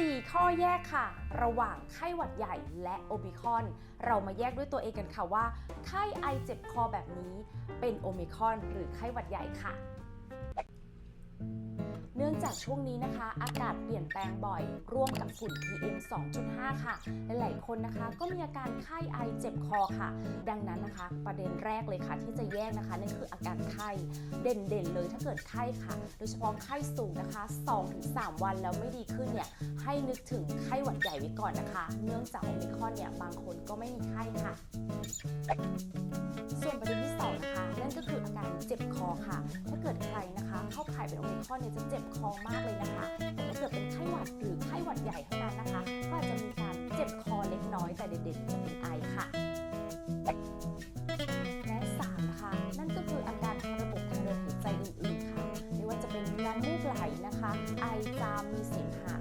4 ข้อแยกค่ะ ระหว่างไข้หวัดใหญ่และโอมิคอน เรามาแยกด้วยตัวเองกันค่ะว่า ไข้ไอเจ็บคอแบบนี้เป็นโอมิคอน หรือไข้หวัดใหญ่ค่ะ เนื่องจากช่วงนี้นะคะ อากาศเปลี่ยนแปลงบ่อย ร่วมกับฝุ่น PM 2.5 ค่ะ หลายๆคนนะคะ ก็มีอาการไข้ไอเจ็บคอค่ะ ดังนั้นนะคะ ประเด็นแรกเลยค่ะ ที่จะแยกนะคะนั่นคืออาการไข้เด่นๆเลยถ้าเกิดไข้ค่ะ โดยเฉพาะไข้สูงนะคะ 2-3 วันแล้วไม่ดีขึ้นเนี่ย ให้นึกถึงไข้หวัดใหญ่ไว้ก่อนนะคะ เนื่องจากโอมิคอนเนี่ยบางคนก็ไม่มีไข้ค่ะ ส่วนประเด็นที่สองนะคะนั่นก็คืออาการเจ็บคอค่ะ ถ้าเกิดใครนะคะ เข้าข่ายเป็นโอมิคอนเนี่ยจะเจ็บคอมากเลยนะคะแต่ถ้าเกิดเป็นไข้หวัดหรือไข้หวัดใหญ่เท่านั้นนะคะ ก็อาจจะมีการเจ็บคอเล็กน้อยแต่เด่นๆจะเป็นไอค่ะและสามนะคะนั่นก็คืออาการทางระบบทางเดินหายใจอื่นๆค่ะไม่ว่าจะเป็นน้ำมูกไหลนะคะ ไอจามมีเสมหะ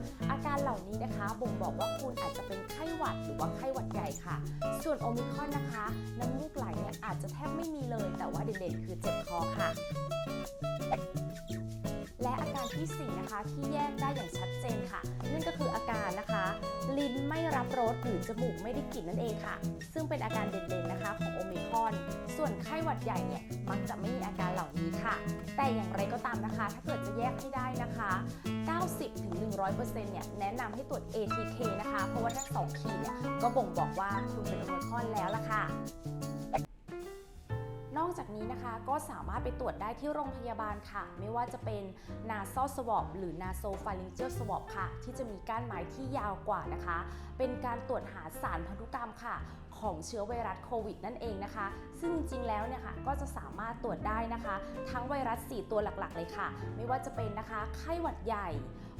าการเหล่านี้นะคะ บ่งบอกว่าคุณอาจจะเป็นไข้หวัดหรือว่าไข้หวัดใหญ่ค่ะ ส่วนโอมิคอนนะคะ น้ำมูกไหลเนี่ยอาจจะแทบไม่มีเลย แต่ว่าเด่นๆคือเจ็บคอค่ะ และอาการที่ 4 นะคะที่แยกได้อย่างชัดเจนค่ะ นั่นก็คืออาการนะคะ ลิ้นไม่รับรสหรือจมูกไม่ได้กลิ่นนั่นเองค่ะ ซึ่งเป็นอาการเด่นๆนะคะของโอมิคอน ส่วนไข้หวัดใหญ่เนี่ยมักจะไม่มีอาการเหล่านี้ค่ะ แต่อย่างไรก็ตามนะคะ ถ้าเกิดจะแยกให้ได้นะคะ 90-100%เนี่ยแนะนำให้ตรวจ ATK นะคะ เพราะว่าถ้า2ขีดเนี่ยก็บ่งบอกว่าคุณเป็นโอมิคอนแล้วล่ะค่ะนอกจากนี้นะคะก็สามารถไปตรวจได้ที่โรงพยาบาลค่ะ ไม่ว่าจะเป็น nasal swab หรือ nasopharyngeal swab ค่ะ ที่จะมีก้านไม้ที่ยาวกว่านะคะ เป็นการตรวจหาสารพันธุกรรมค่ะ ของเชื้อไวรัสโควิดนั่นเองนะคะ ซึ่งจริงๆแล้วเนี่ยค่ะก็จะสามารถตรวจได้นะคะ ทั้งไวรัส 4 ตัวหลักๆ เลยค่ะ ไม่ว่าจะเป็นนะคะไข้หวัดใหญ่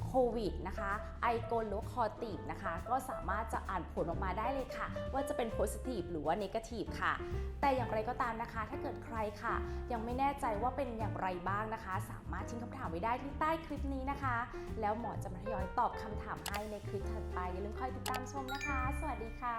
โควิดนะคะไอโกลหรือคอตีบนะคะ ก็สามารถจะอ่านผลออกมาได้เลยค่ะ ว่าจะเป็น positive หรือว่า negative ค่ะ แต่อย่างไรก็ตามนะคะ ถ้าเกิดใครค่ะ ยังไม่แน่ใจว่าเป็นอย่างไรบ้างนะคะ สามารถทิ้งคำถามไว้ได้ที่ใต้คลิปนี้นะคะ แล้วหมอจะมาทยอยตอบคำถามให้ในคลิปถัดไปอย่าลืมคอยติดตามชมนะคะ สวัสดีค่ะ